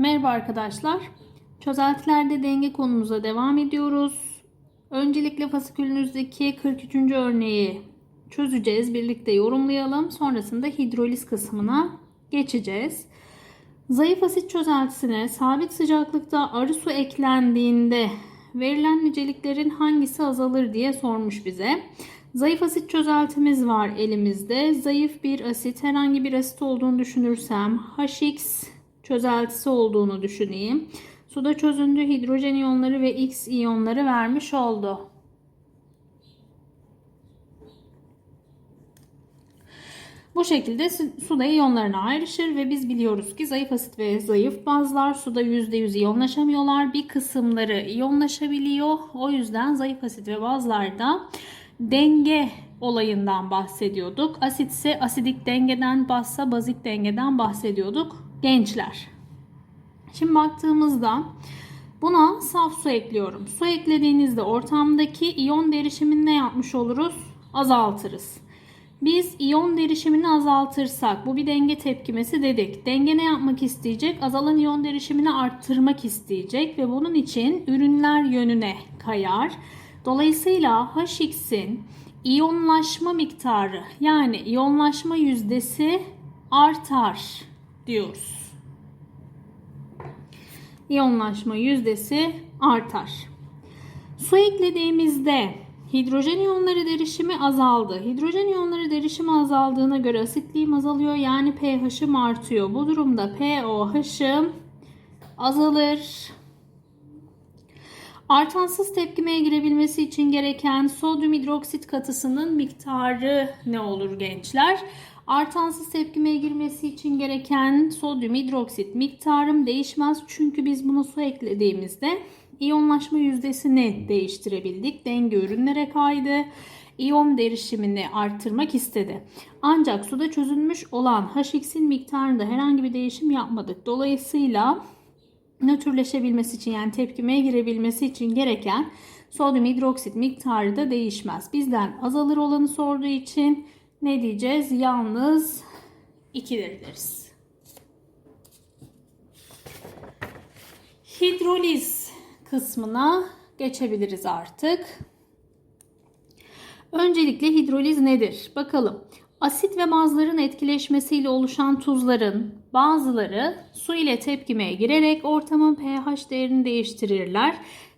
Merhaba arkadaşlar. Çözeltilerde denge konumuza devam ediyoruz. Öncelikle fasikülünüzdeki 43. örneği çözeceğiz. Birlikte yorumlayalım. Sonrasında hidroliz kısmına geçeceğiz. Zayıf asit çözeltisine sabit sıcaklıkta arı su eklendiğinde verilen niceliklerin hangisi azalır diye sormuş bize. Zayıf asit çözeltimiz var elimizde. Zayıf bir asit herhangi bir asit olduğunu düşünürsem HX çözeltisi olduğunu düşüneyim. Suda çözündü hidrojen iyonları ve X iyonları vermiş oldu. Bu şekilde suda iyonlarına ayrışır ve biz biliyoruz ki zayıf asit ve zayıf bazlar suda %100 iyonlaşamıyorlar. Bir kısımları iyonlaşabiliyor. O yüzden zayıf asit ve bazlarda denge olayından bahsediyorduk. Asit ise asidik dengeden, bazsa bazik dengeden bahsediyorduk gençler. Şimdi baktığımızda buna saf su ekliyorum. Su eklediğinizde ortamdaki iyon derişimini ne yapmış oluruz? Azaltırız. Biz iyon derişimini azaltırsak bu bir denge tepkimesi dedik. Denge ne yapmak isteyecek? Azalan iyon derişimini arttırmak isteyecek ve bunun için ürünler yönüne kayar. Dolayısıyla HX'in iyonlaşma miktarı yani iyonlaşma yüzdesi artar diyoruz. İyonlaşma yüzdesi artar. Su eklediğimizde hidrojen iyonları derişimi azaldı. Hidrojen iyonları derişimi azaldığına göre asitliğim azalıyor yani pH'im artıyor. Bu durumda pOH'ım azalır. Artansız tepkimeye girebilmesi için gereken sodyum hidroksit katısının miktarı ne olur gençler? Artansız tepkimeye girmesi için gereken sodyum hidroksit miktarım değişmez. Çünkü biz buna su eklediğimizde iyonlaşma yüzdesini değiştirebildik. Denge ürünlere kaydı. İyon derişimini arttırmak istedi. Ancak suda çözülmüş olan HX'in miktarında herhangi bir değişim yapmadık. Dolayısıyla nötrleşebilmesi için yani tepkimeye girebilmesi için gereken sodyum hidroksit miktarı da değişmez. Bizden azalır olanı sorduğu için ne diyeceğiz? Yalnız 2'dir deriz. Hidroliz kısmına geçebiliriz artık. Öncelikle hidroliz nedir? Bakalım. Asit ve bazların etkileşmesiyle oluşan tuzların bazıları su ile tepkimeye girerek ortamın pH değerini değiştirirler.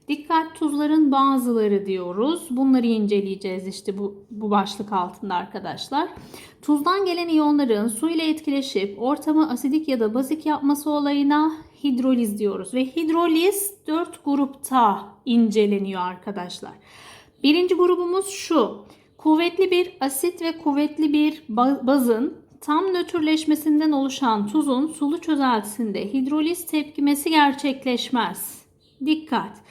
Dikkat tuzların bazıları diyoruz. Bunları inceleyeceğiz işte bu, bu başlık altında arkadaşlar. Tuzdan gelen iyonların su ile etkileşip ortamı asidik ya da bazik yapması olayına hidroliz diyoruz. Ve hidroliz 4 grupta inceleniyor arkadaşlar. Birinci grubumuz şu. Kuvvetli bir asit ve kuvvetli bir bazın tam nötrleşmesinden oluşan tuzun sulu çözeltisinde hidroliz tepkimesi gerçekleşmez. Dikkat!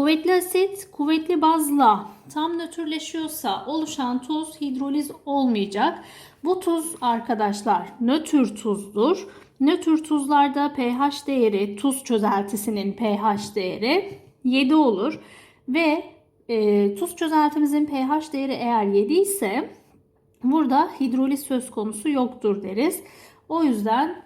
Kuvvetli asit, kuvvetli bazla tam nötrleşiyorsa oluşan tuz hidroliz olmayacak. Bu tuz arkadaşlar nötr tuzdur. Nötr tuzlarda pH değeri, tuz çözeltisinin pH değeri 7 olur. Ve e, tuz çözeltimizin pH değeri eğer 7 ise burada hidroliz söz konusu yoktur deriz. O yüzden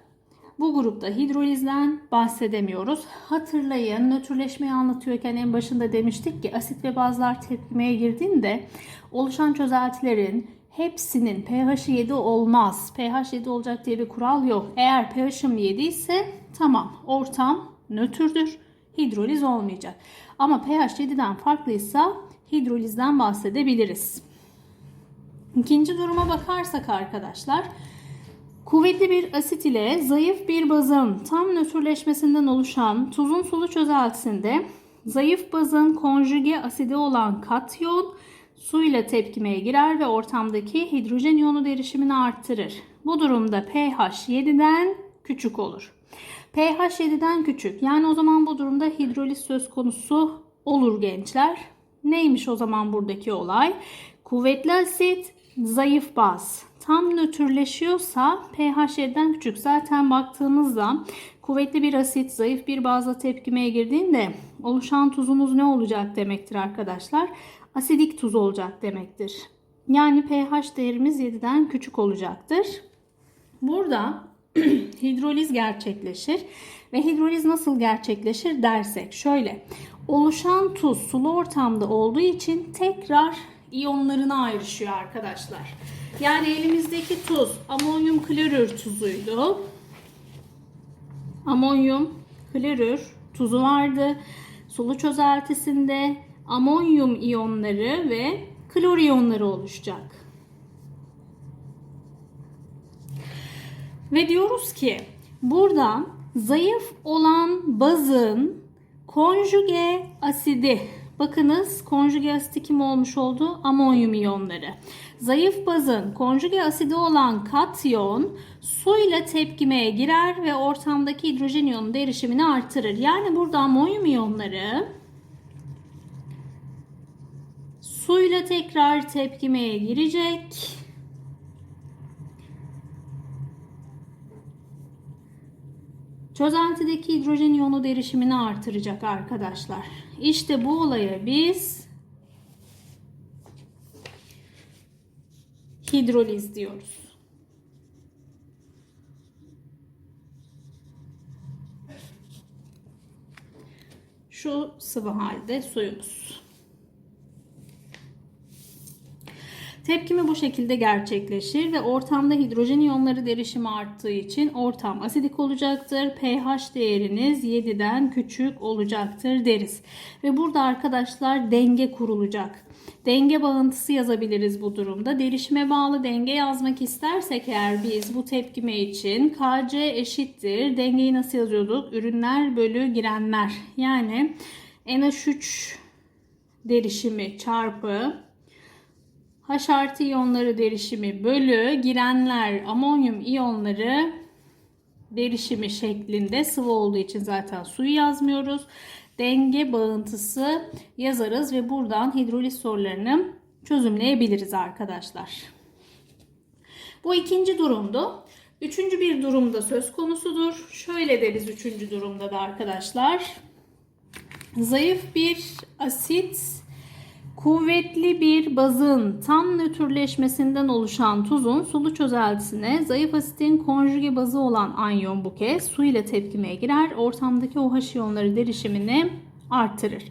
bu grupta hidrolizden bahsedemiyoruz. Hatırlayın nötrleşmeyi anlatıyorken en başında demiştik ki asit ve bazlar tepkimeye girdiğinde oluşan çözeltilerin hepsinin pH'i 7 olmaz. pH 7 olacak diye bir kural yok. Eğer pH'im 7 ise tamam ortam nötrdür. Hidroliz olmayacak. Ama pH 7'den farklıysa hidrolizden bahsedebiliriz. İkinci duruma bakarsak arkadaşlar Kuvvetli bir asit ile zayıf bir bazın tam nötrleşmesinden oluşan tuzun sulu çözeltisinde zayıf bazın konjüge asidi olan katyon su ile tepkimeye girer ve ortamdaki hidrojen iyonu derişimini arttırır. Bu durumda pH 7'den küçük olur. pH 7'den küçük yani o zaman bu durumda hidroliz söz konusu olur gençler. Neymiş o zaman buradaki olay? Kuvvetli asit, zayıf baz tam nötrleşiyorsa pH 7'den küçük. Zaten baktığımızda kuvvetli bir asit zayıf bir bazla tepkimeye girdiğinde oluşan tuzumuz ne olacak demektir arkadaşlar? Asidik tuz olacak demektir. Yani pH değerimiz 7'den küçük olacaktır. Burada hidroliz gerçekleşir. Ve hidroliz nasıl gerçekleşir dersek şöyle. Oluşan tuz sulu ortamda olduğu için tekrar iyonlarına ayrışıyor arkadaşlar. Yani elimizdeki tuz amonyum klorür tuzuydu. Amonyum klorür tuzu vardı. Sulu çözeltisinde amonyum iyonları ve klor iyonları oluşacak. Ve diyoruz ki burada zayıf olan bazın konjuge asidi bakınız konjuge asidi kim olmuş oldu? Amonyum iyonları. Zayıf bazın konjuge asidi olan katyon suyla tepkimeye girer ve ortamdaki hidrojen iyonu derişimini artırır. Yani burada amonyum iyonları suyla tekrar tepkimeye girecek. Çözeltideki hidrojen iyonu derişimini artıracak arkadaşlar. İşte bu olaya biz hidroliz diyoruz. Şu sıvı halde suyumuz. Tepkimi bu şekilde gerçekleşir ve ortamda hidrojen iyonları derişimi arttığı için ortam asidik olacaktır. pH değeriniz 7'den küçük olacaktır deriz. Ve burada arkadaşlar denge kurulacak. Denge bağıntısı yazabiliriz bu durumda. Derişime bağlı denge yazmak istersek eğer biz bu tepkime için Kc eşittir. Dengeyi nasıl yazıyorduk? Ürünler bölü girenler. Yani NH3 derişimi çarpı H artı iyonları derişimi bölü girenler amonyum iyonları derişimi şeklinde sıvı olduğu için zaten suyu yazmıyoruz. Denge bağıntısı yazarız ve buradan hidroliz sorularını çözümleyebiliriz arkadaşlar. Bu ikinci durumdu. Üçüncü bir durumda söz konusudur. Şöyle deriz üçüncü durumda da arkadaşlar. Zayıf bir asit Kuvvetli bir bazın tam nötrleşmesinden oluşan tuzun sulu çözeltisine zayıf asitin konjüge bazı olan anyon bu kez su ile tepkimeye girer. Ortamdaki OH iyonları derişimini artırır.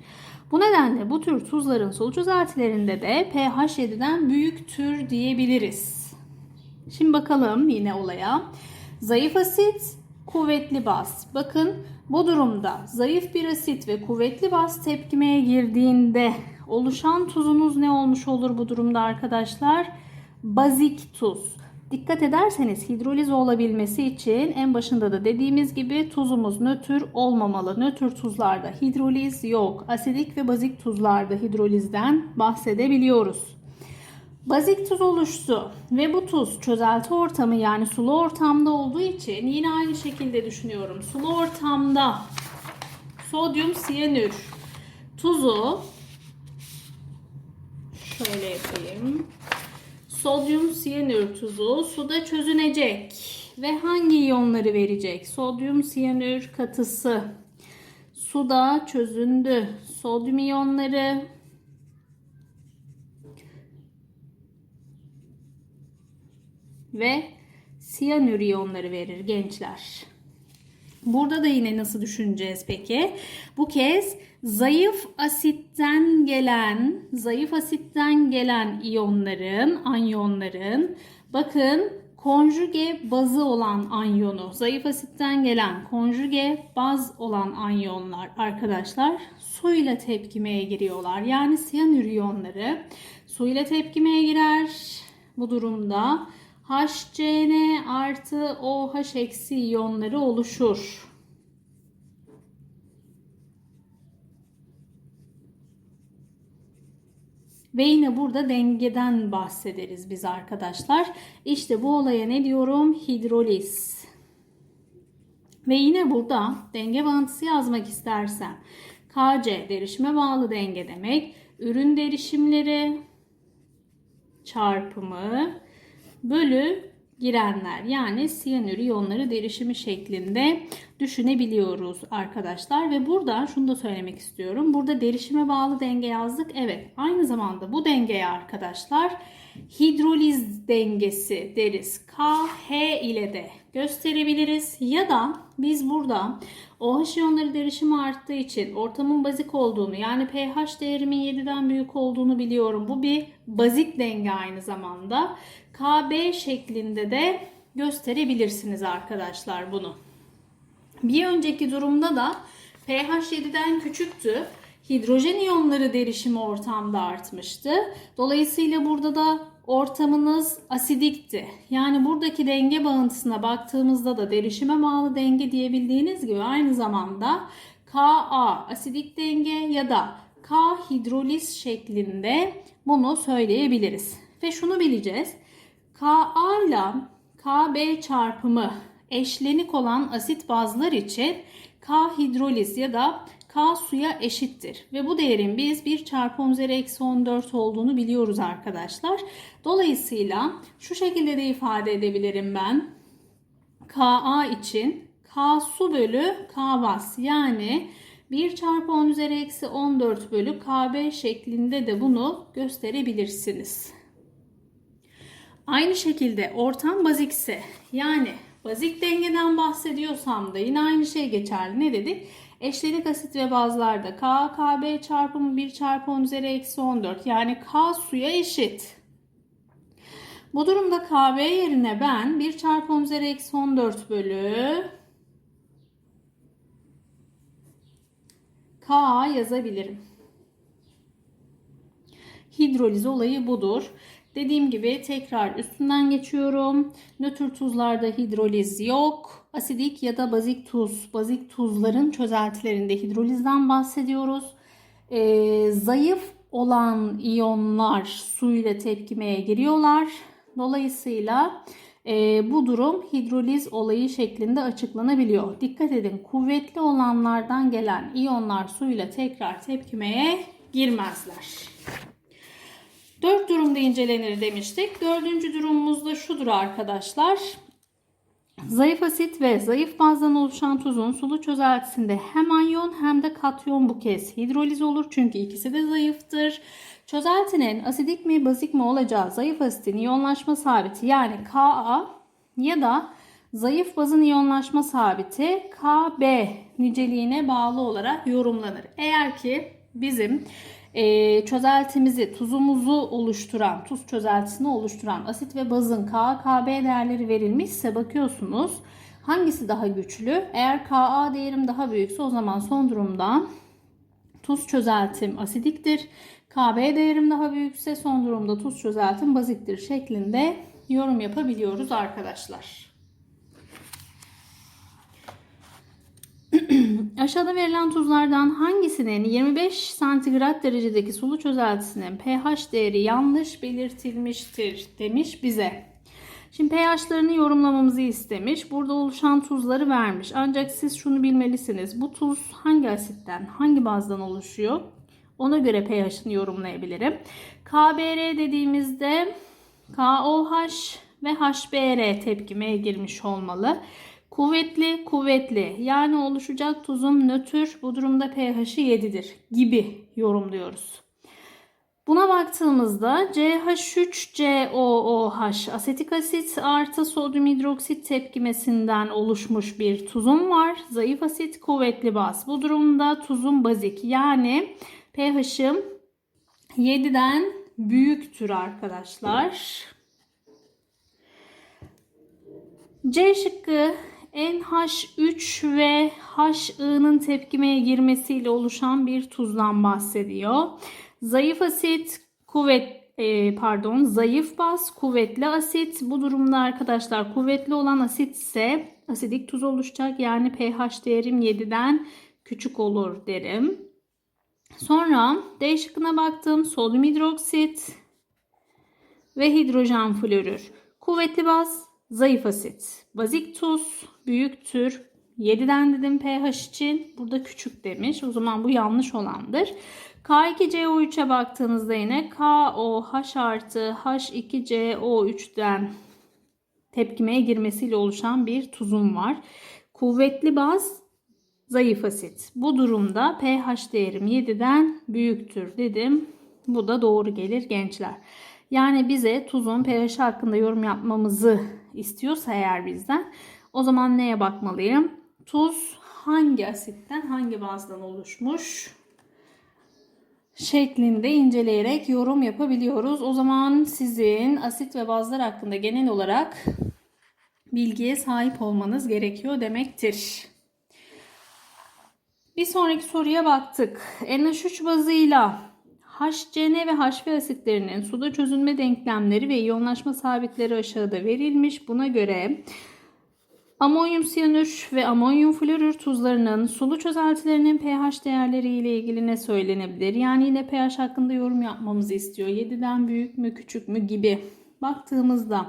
Bu nedenle bu tür tuzların sulu çözeltilerinde de pH 7'den büyüktür diyebiliriz. Şimdi bakalım yine olaya. Zayıf asit, kuvvetli baz. Bakın bu durumda zayıf bir asit ve kuvvetli baz tepkimeye girdiğinde oluşan tuzunuz ne olmuş olur bu durumda arkadaşlar? Bazik tuz. Dikkat ederseniz hidroliz olabilmesi için en başında da dediğimiz gibi tuzumuz nötr olmamalı. Nötr tuzlarda hidroliz yok. Asidik ve bazik tuzlarda hidrolizden bahsedebiliyoruz. Bazik tuz oluştu ve bu tuz çözelti ortamı yani sulu ortamda olduğu için yine aynı şekilde düşünüyorum. Sulu ortamda sodyum siyanür tuzu şöyle yapayım. Sodyum siyanür tuzu suda çözünecek ve hangi iyonları verecek? Sodyum siyanür katısı suda çözündü. Sodyum iyonları ve siyanür iyonları verir gençler. Burada da yine nasıl düşüneceğiz peki? Bu kez zayıf asitten gelen, zayıf asitten gelen iyonların, anyonların bakın konjuge bazı olan anyonu, zayıf asitten gelen konjuge baz olan anyonlar arkadaşlar suyla tepkimeye giriyorlar. Yani siyanür iyonları suyla tepkimeye girer. Bu durumda HCN artı OH eksi iyonları oluşur. Ve yine burada dengeden bahsederiz biz arkadaşlar. İşte bu olaya ne diyorum? Hidroliz. Ve yine burada denge bağıntısı yazmak istersem KC derişime bağlı denge demek. Ürün derişimleri çarpımı bölü girenler yani siyanür iyonları derişimi şeklinde düşünebiliyoruz arkadaşlar. Ve burada şunu da söylemek istiyorum. Burada derişime bağlı denge yazdık. Evet aynı zamanda bu dengeye arkadaşlar hidroliz dengesi deriz. KH ile de gösterebiliriz. Ya da biz burada OH iyonları derişimi arttığı için ortamın bazik olduğunu yani pH değerimin 7'den büyük olduğunu biliyorum. Bu bir bazik denge aynı zamanda. KB şeklinde de gösterebilirsiniz arkadaşlar bunu. Bir önceki durumda da pH 7'den küçüktü. Hidrojen iyonları derişimi ortamda artmıştı. Dolayısıyla burada da ortamınız asidikti. Yani buradaki denge bağıntısına baktığımızda da derişime bağlı denge diyebildiğiniz gibi aynı zamanda Ka asidik denge ya da K hidroliz şeklinde bunu söyleyebiliriz. Ve şunu bileceğiz. Ka ile Kb çarpımı eşlenik olan asit bazlar için K hidroliz ya da K suya eşittir. Ve bu değerin biz 1 çarpı 10 üzeri eksi 14 olduğunu biliyoruz arkadaşlar. Dolayısıyla şu şekilde de ifade edebilirim ben. Ka için K su bölü K bas yani 1 çarpı 10 üzeri eksi 14 bölü KB şeklinde de bunu gösterebilirsiniz. Aynı şekilde ortam bazikse yani bazik dengeden bahsediyorsam da yine aynı şey geçerli. Ne dedik? Eşlenik asit ve bazlarda K, KB çarpımı 1 çarpı 10 üzeri eksi 14 yani K suya eşit. Bu durumda KB yerine ben 1 çarpı 10 üzeri eksi 14 bölü K yazabilirim. Hidroliz olayı budur. Dediğim gibi tekrar üstünden geçiyorum. Nötr tuzlarda hidroliz yok. Asidik ya da bazik tuz, bazik tuzların çözeltilerinde hidrolizden bahsediyoruz. Ee, zayıf olan iyonlar su ile tepkimeye giriyorlar. Dolayısıyla e, bu durum hidroliz olayı şeklinde açıklanabiliyor. Dikkat edin kuvvetli olanlardan gelen iyonlar suyla tekrar tepkimeye girmezler. Dört durumda incelenir demiştik. Dördüncü durumumuz da şudur arkadaşlar. Zayıf asit ve zayıf bazdan oluşan tuzun sulu çözeltisinde hem anyon hem de katyon bu kez hidroliz olur. Çünkü ikisi de zayıftır. Çözeltinin asidik mi bazik mi olacağı zayıf asitin iyonlaşma sabiti yani Ka ya da zayıf bazın iyonlaşma sabiti Kb niceliğine bağlı olarak yorumlanır. Eğer ki bizim e, çözeltimizi, tuzumuzu oluşturan, tuz çözeltisini oluşturan asit ve bazın Ka, Kb değerleri verilmişse bakıyorsunuz hangisi daha güçlü? Eğer Ka değerim daha büyükse o zaman son durumda tuz çözeltim asidiktir. Kb değerim daha büyükse son durumda tuz çözeltim baziktir şeklinde yorum yapabiliyoruz arkadaşlar. Aşağıda verilen tuzlardan hangisinin 25 santigrat derecedeki sulu çözeltisinin pH değeri yanlış belirtilmiştir demiş bize. Şimdi pH'larını yorumlamamızı istemiş. Burada oluşan tuzları vermiş. Ancak siz şunu bilmelisiniz. Bu tuz hangi asitten, hangi bazdan oluşuyor? Ona göre pH'ını yorumlayabilirim. KBr dediğimizde KOH ve HBr tepkimeye girmiş olmalı. Kuvvetli, kuvvetli. Yani oluşacak tuzun nötr bu durumda pH'i 7'dir gibi yorumluyoruz. Buna baktığımızda CH3COOH asetik asit artı sodyum hidroksit tepkimesinden oluşmuş bir tuzum var. Zayıf asit, kuvvetli baz. Bu durumda tuzun bazik yani pH'im 7'den büyüktür arkadaşlar. C şıkkı NH3 ve HI'nin tepkimeye girmesiyle oluşan bir tuzdan bahsediyor. Zayıf asit, kuvvet e, pardon, zayıf baz, kuvvetli asit. Bu durumda arkadaşlar kuvvetli olan asit ise asidik tuz oluşacak. Yani pH değerim 7'den küçük olur derim. Sonra D şıkkına baktım. Sodyum hidroksit ve hidrojen florür. Kuvvetli baz, zayıf asit. Bazik tuz büyüktür. 7'den dedim pH için. Burada küçük demiş. O zaman bu yanlış olandır. K2CO3'e baktığınızda yine KOH artı H2CO3'den tepkimeye girmesiyle oluşan bir tuzum var. Kuvvetli baz, zayıf asit. Bu durumda pH değerim 7'den büyüktür dedim. Bu da doğru gelir gençler. Yani bize tuzun pH hakkında yorum yapmamızı istiyorsa eğer bizden o zaman neye bakmalıyım? Tuz hangi asitten hangi bazdan oluşmuş? şeklinde inceleyerek yorum yapabiliyoruz. O zaman sizin asit ve bazlar hakkında genel olarak bilgiye sahip olmanız gerekiyor demektir. Bir sonraki soruya baktık. NH3 bazıyla HCN ve HV asitlerinin suda çözünme denklemleri ve iyonlaşma sabitleri aşağıda verilmiş. Buna göre Amonyum siyanür ve amonyum florür tuzlarının sulu çözeltilerinin pH değerleri ile ilgili ne söylenebilir? Yani yine pH hakkında yorum yapmamızı istiyor. 7'den büyük mü küçük mü gibi. Baktığımızda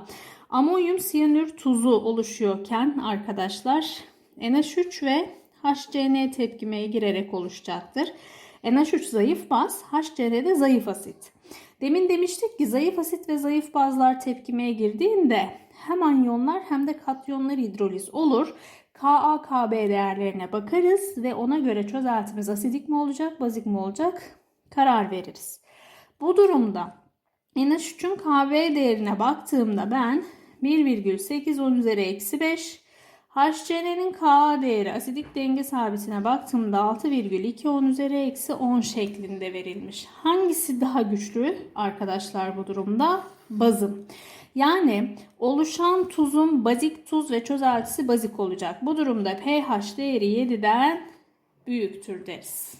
amonyum siyanür tuzu oluşuyorken arkadaşlar NH3 ve HCN tepkimeye girerek oluşacaktır. NH3 zayıf baz, HCN de zayıf asit. Demin demiştik ki zayıf asit ve zayıf bazlar tepkimeye girdiğinde hem anyonlar hem de katyonlar hidroliz olur. Ka, Kb değerlerine bakarız ve ona göre çözeltimiz asidik mi olacak, bazik mi olacak karar veririz. Bu durumda NH3'ün Kb değerine baktığımda ben 1,8 10 üzeri eksi 5 HCN'nin Ka değeri asidik denge sabitine baktığımda 6,2 10 üzeri eksi 10 şeklinde verilmiş. Hangisi daha güçlü arkadaşlar bu durumda? Bazım. Yani oluşan tuzun bazik tuz ve çözeltisi bazik olacak. Bu durumda pH değeri 7'den büyüktür deriz.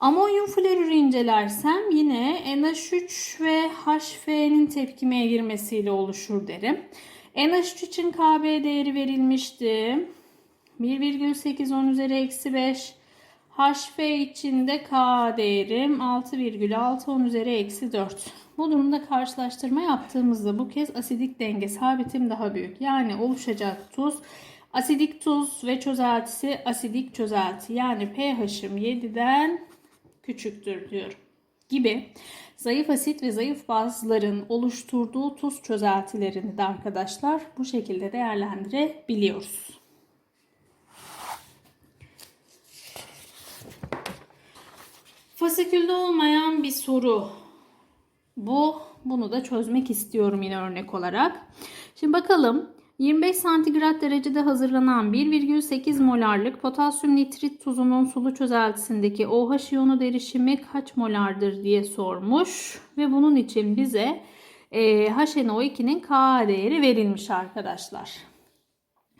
Amonyum florürü incelersem yine NH3 ve HF'nin tepkimeye girmesiyle oluşur derim. NH3 için Kb değeri verilmişti. 1,8 10 üzeri eksi 5. HF için de K değerim 6,6 10 üzeri eksi 4. Bu durumda karşılaştırma yaptığımızda bu kez asidik denge sabitim daha büyük. Yani oluşacak tuz asidik tuz ve çözeltisi asidik çözelti. Yani pH'im 7'den küçüktür diyorum. Gibi zayıf asit ve zayıf bazların oluşturduğu tuz çözeltilerini de arkadaşlar bu şekilde değerlendirebiliyoruz. Fasikülde olmayan bir soru. Bu bunu da çözmek istiyorum yine örnek olarak. Şimdi bakalım 25 santigrat derecede hazırlanan 1,8 molarlık potasyum nitrit tuzunun sulu çözeltisindeki OH iyonu derişimi kaç molardır diye sormuş. Ve bunun için bize e, HNO2'nin Ka değeri verilmiş arkadaşlar.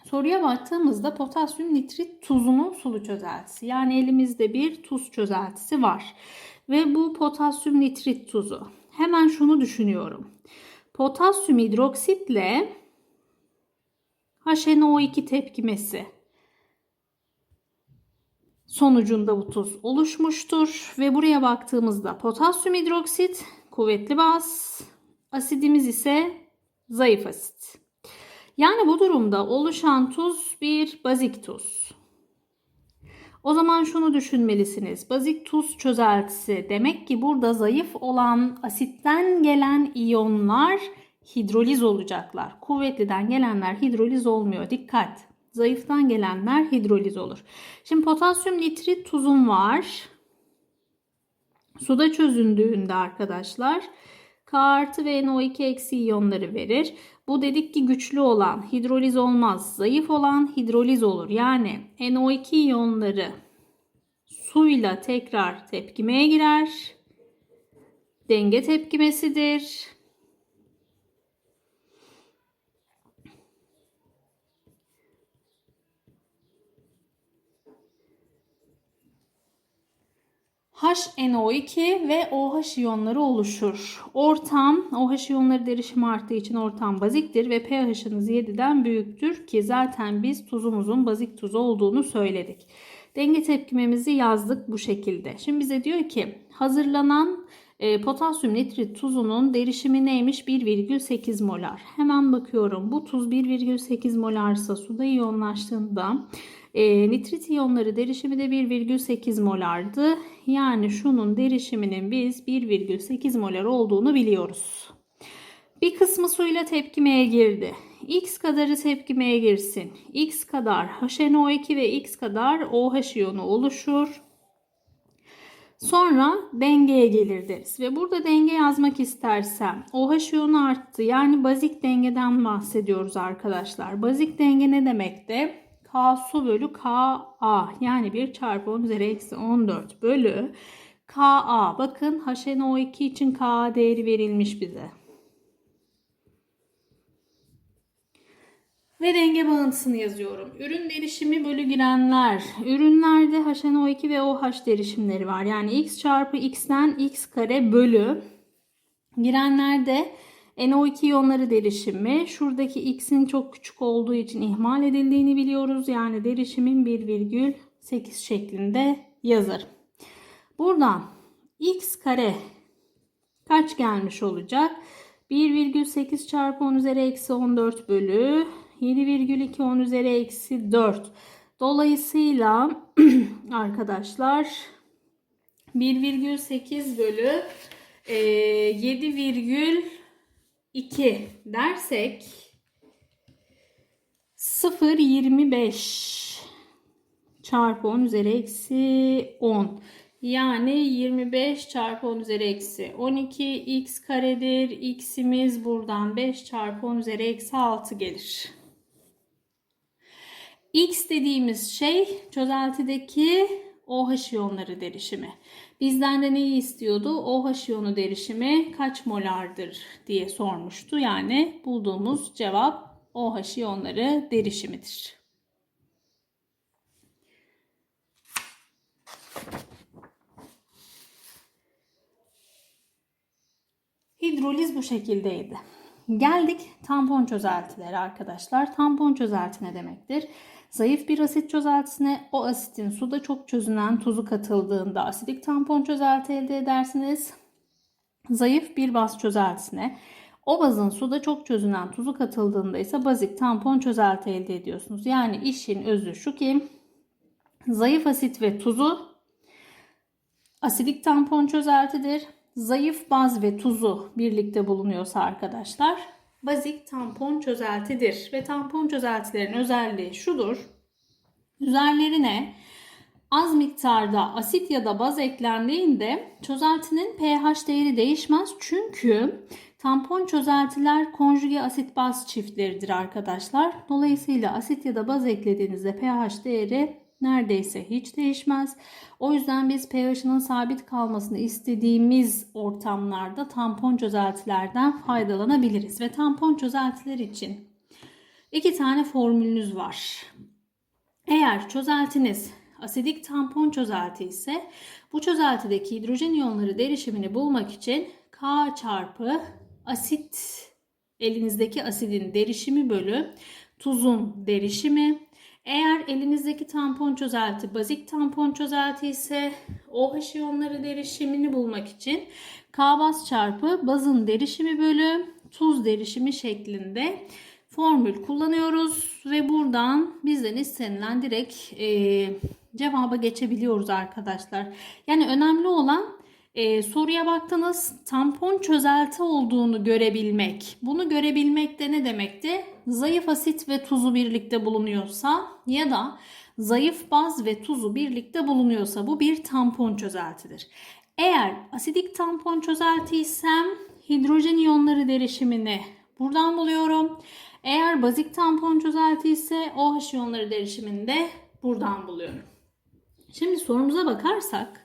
Soruya baktığımızda potasyum nitrit tuzunun sulu çözeltisi. Yani elimizde bir tuz çözeltisi var. Ve bu potasyum nitrit tuzu. Hemen şunu düşünüyorum. Potasyum hidroksitle HNO2 tepkimesi sonucunda bu tuz oluşmuştur. Ve buraya baktığımızda potasyum hidroksit kuvvetli baz, asidimiz ise zayıf asit. Yani bu durumda oluşan tuz bir bazik tuz. O zaman şunu düşünmelisiniz. Bazik tuz çözeltisi demek ki burada zayıf olan asitten gelen iyonlar hidroliz olacaklar. Kuvvetliden gelenler hidroliz olmuyor. Dikkat. Zayıftan gelenler hidroliz olur. Şimdi potasyum nitrit tuzum var. Suda çözündüğünde arkadaşlar K artı ve NO2 eksi iyonları verir. Bu dedik ki güçlü olan hidroliz olmaz. Zayıf olan hidroliz olur. Yani NO2 iyonları suyla tekrar tepkimeye girer. Denge tepkimesidir. HNO2 ve OH iyonları oluşur. Ortam, OH iyonları derişimi arttığı için ortam baziktir ve pH'iniz 7'den büyüktür ki zaten biz tuzumuzun bazik tuz olduğunu söyledik. Denge tepkimemizi yazdık bu şekilde. Şimdi bize diyor ki hazırlanan e, potasyum nitrit tuzunun derişimi neymiş? 1,8 molar. Hemen bakıyorum. Bu tuz 1,8 molarsa suda iyonlaştığında e, nitrit iyonları derişimi de 1,8 molardı. Yani şunun derişiminin biz 1,8 molar olduğunu biliyoruz. Bir kısmı suyla tepkimeye girdi. X kadarı tepkimeye girsin. X kadar HNO2 ve X kadar OH iyonu oluşur. Sonra dengeye gelir deriz. Ve burada denge yazmak istersem OH iyonu arttı. Yani bazik dengeden bahsediyoruz arkadaşlar. Bazik denge ne demekti? K su bölü Ka. Yani 1 çarpı 10 üzeri eksi 14 bölü Ka. Bakın HNO2 için Ka değeri verilmiş bize. Ve denge bağıntısını yazıyorum. Ürün derişimi bölü girenler. Ürünlerde HNO2 ve OH derişimleri var. Yani x çarpı x'ten x kare bölü. Girenlerde NO2 iyonları derişimi. Şuradaki x'in çok küçük olduğu için ihmal edildiğini biliyoruz. Yani derişimin 1,8 şeklinde yazarım. Buradan x kare kaç gelmiş olacak? 1,8 çarpı 10 üzeri eksi 14 bölü 7,2 10 üzeri eksi 4. Dolayısıyla arkadaşlar 1,8 bölü e, 7,2 dersek 0,25 çarpı 10 üzeri eksi 10. Yani 25 çarpı 10 üzeri eksi 12 x karedir. x'imiz buradan 5 çarpı 10 üzeri eksi 6 gelir. X dediğimiz şey çözeltideki OH iyonları derişimi. Bizden de neyi istiyordu? OH iyonu derişimi kaç molardır diye sormuştu. Yani bulduğumuz cevap OH iyonları derişimidir. Hidroliz bu şekildeydi. Geldik tampon çözeltileri arkadaşlar. Tampon çözelti ne demektir? Zayıf bir asit çözeltisine o asitin suda çok çözünen tuzu katıldığında asidik tampon çözelti elde edersiniz. Zayıf bir baz çözeltisine o bazın suda çok çözünen tuzu katıldığında ise bazik tampon çözelti elde ediyorsunuz. Yani işin özü şu ki zayıf asit ve tuzu asidik tampon çözeltidir. Zayıf baz ve tuzu birlikte bulunuyorsa arkadaşlar bazik tampon çözeltidir. Ve tampon çözeltilerin özelliği şudur. Üzerlerine az miktarda asit ya da baz eklendiğinde çözeltinin pH değeri değişmez. Çünkü tampon çözeltiler konjüge asit baz çiftleridir arkadaşlar. Dolayısıyla asit ya da baz eklediğinizde pH değeri neredeyse hiç değişmez. O yüzden biz pH'ının sabit kalmasını istediğimiz ortamlarda tampon çözeltilerden faydalanabiliriz. Ve tampon çözeltiler için iki tane formülünüz var. Eğer çözeltiniz asidik tampon çözelti ise bu çözeltideki hidrojen iyonları derişimini bulmak için K çarpı asit elinizdeki asidin derişimi bölü tuzun derişimi eğer elinizdeki tampon çözelti bazik tampon çözelti ise OH iyonları derişimini bulmak için K baz çarpı bazın derişimi bölü tuz derişimi şeklinde formül kullanıyoruz ve buradan bizden istenilen direkt e, cevaba geçebiliyoruz arkadaşlar. Yani önemli olan e, soruya baktınız tampon çözelti olduğunu görebilmek. Bunu görebilmek de ne demekti? Zayıf asit ve tuzu birlikte bulunuyorsa ya da zayıf baz ve tuzu birlikte bulunuyorsa bu bir tampon çözeltidir. Eğer asidik tampon çözelti isem hidrojen iyonları derişimini buradan buluyorum. Eğer bazik tampon çözelti ise OH iyonları derişimini de buradan buluyorum. Şimdi sorumuza bakarsak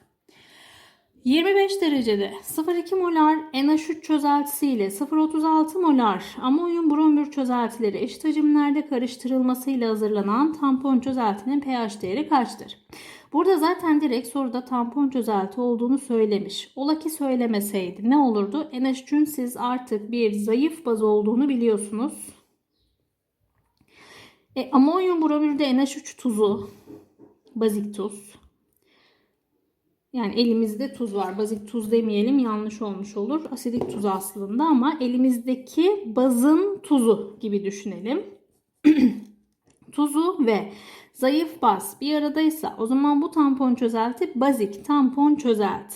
25 derecede 0,2 molar NH3 çözeltisi ile 0,36 molar amonyum bromür çözeltileri eşit hacimlerde karıştırılmasıyla hazırlanan tampon çözeltinin pH değeri kaçtır? Burada zaten direkt soruda tampon çözelti olduğunu söylemiş. Ola ki söylemeseydi ne olurdu? NH3'ün siz artık bir zayıf baz olduğunu biliyorsunuz. E, amonyum bromürde NH3 tuzu, bazik tuz. Yani elimizde tuz var. Bazik tuz demeyelim yanlış olmuş olur. Asidik tuz aslında ama elimizdeki bazın tuzu gibi düşünelim. tuzu ve zayıf baz bir aradaysa o zaman bu tampon çözelti bazik tampon çözelti.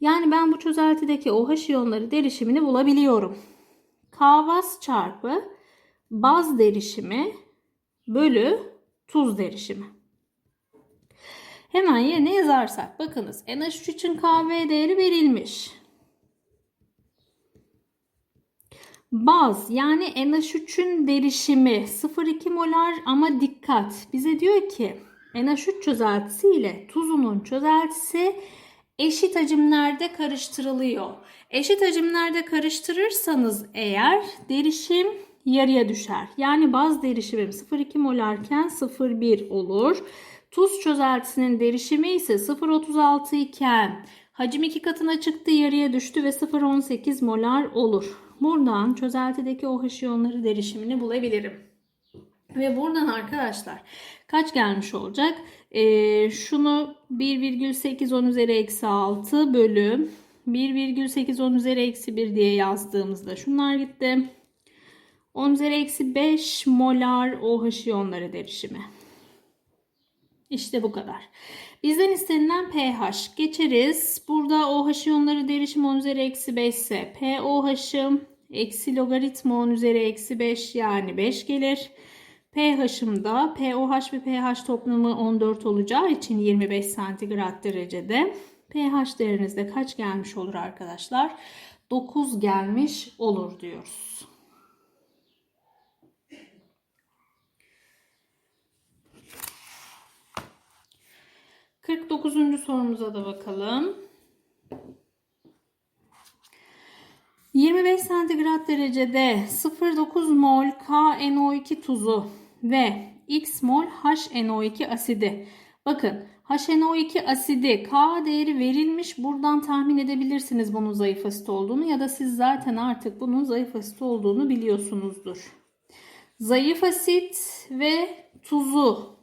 Yani ben bu çözeltideki OH iyonları derişimini bulabiliyorum. Kavas çarpı baz derişimi bölü tuz derişimi. Hemen yerine yazarsak bakınız NH3 için KV değeri verilmiş. Baz yani NH3'ün derişimi 0,2 molar ama dikkat bize diyor ki NH3 çözeltisi ile tuzunun çözeltisi eşit hacimlerde karıştırılıyor. Eşit hacimlerde karıştırırsanız eğer derişim yarıya düşer. Yani baz derişimim 0,2 molarken 0,1 olur. Tuz çözeltisinin derişimi ise 0,36 iken hacim iki katına çıktı yarıya düştü ve 0,18 molar olur. Buradan çözeltideki OH iyonları derişimini bulabilirim. Ve buradan arkadaşlar kaç gelmiş olacak? Ee, şunu 1,8 10 üzeri eksi 6 bölü 1,8 10 üzeri eksi 1 diye yazdığımızda şunlar gitti. 10 üzeri eksi 5 molar OH iyonları derişimi. İşte bu kadar. Bizden istenilen pH. Geçeriz. Burada OH iyonları derişim 10 üzeri eksi 5 ise pOH'ım eksi logaritma 10 üzeri eksi 5 yani 5 gelir. pH'ım da pOH ve pH toplamı 14 olacağı için 25 santigrat derecede. pH değerinizde kaç gelmiş olur arkadaşlar? 9 gelmiş olur diyoruz. Kırk dokuzuncu sorumuza da bakalım. 25 santigrat derecede 0,9 mol KNO2 tuzu ve X mol HNO2 asidi. Bakın HNO2 asidi K değeri verilmiş. Buradan tahmin edebilirsiniz bunun zayıf asit olduğunu ya da siz zaten artık bunun zayıf asit olduğunu biliyorsunuzdur. Zayıf asit ve tuzu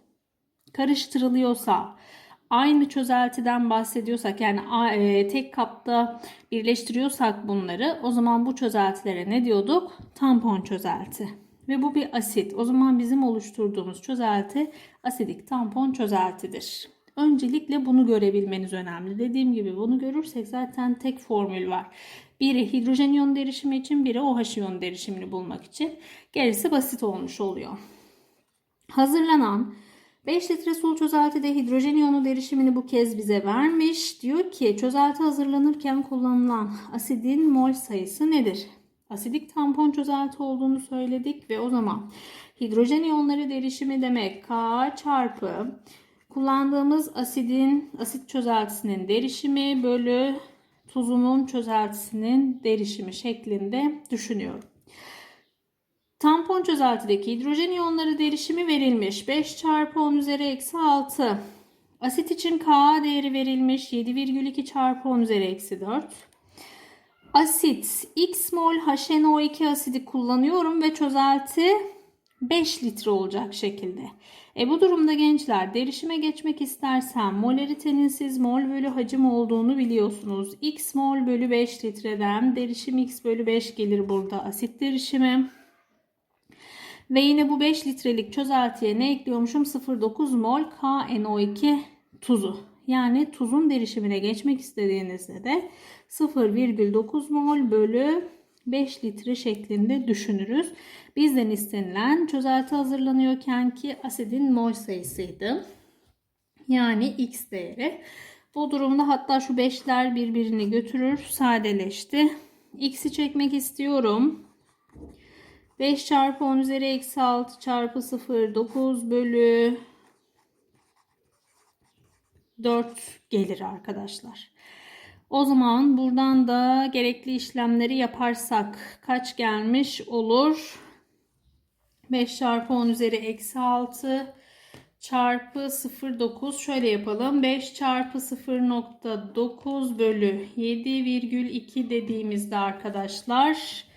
karıştırılıyorsa aynı çözeltiden bahsediyorsak yani e, tek kapta birleştiriyorsak bunları o zaman bu çözeltilere ne diyorduk? Tampon çözelti. Ve bu bir asit. O zaman bizim oluşturduğumuz çözelti asidik tampon çözeltidir. Öncelikle bunu görebilmeniz önemli. Dediğim gibi bunu görürsek zaten tek formül var. Biri hidrojen iyon derişimi için, biri OH iyon derişimini bulmak için. Gerisi basit olmuş oluyor. Hazırlanan 5 litre sulu çözeltide hidrojen iyonu derişimini bu kez bize vermiş. Diyor ki çözelti hazırlanırken kullanılan asidin mol sayısı nedir? Asidik tampon çözelti olduğunu söyledik ve o zaman hidrojen iyonları derişimi demek K çarpı kullandığımız asidin asit çözeltisinin derişimi bölü tuzunun çözeltisinin derişimi şeklinde düşünüyorum. Tampon çözeltideki hidrojen iyonları derişimi verilmiş. 5 çarpı 10 üzeri eksi 6. Asit için Ka değeri verilmiş. 7,2 çarpı 10 üzeri eksi 4. Asit x mol HNO2 asidi kullanıyorum ve çözelti 5 litre olacak şekilde. E bu durumda gençler derişime geçmek istersem molaritenin siz mol bölü hacim olduğunu biliyorsunuz. X mol bölü 5 litreden derişim x bölü 5 gelir burada asit derişimi. Ve yine bu 5 litrelik çözeltiye ne ekliyormuşum? 0,9 mol KNO2 tuzu. Yani tuzun derişimine geçmek istediğinizde de 0,9 mol bölü 5 litre şeklinde düşünürüz. Bizden istenilen çözelti hazırlanıyorken ki asidin mol sayısıydı. Yani x değeri. Bu durumda hatta şu 5'ler birbirini götürür. Sadeleşti. X'i çekmek istiyorum. 5 çarpı 10 üzeri eksi 6 çarpı 0 9 bölü 4 gelir arkadaşlar. O zaman buradan da gerekli işlemleri yaparsak kaç gelmiş olur? 5 çarpı 10 üzeri eksi 6 çarpı 0,9 şöyle yapalım. 5 çarpı 0,9 bölü 7,2 dediğimizde arkadaşlar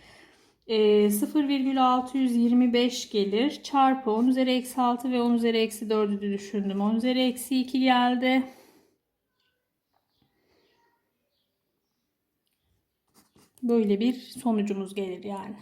0,625 gelir. Çarpı 10 üzeri eksi 6 ve 10 üzeri eksi 4'ü düşündüm. 10 üzeri eksi 2 geldi. Böyle bir sonucumuz gelir yani.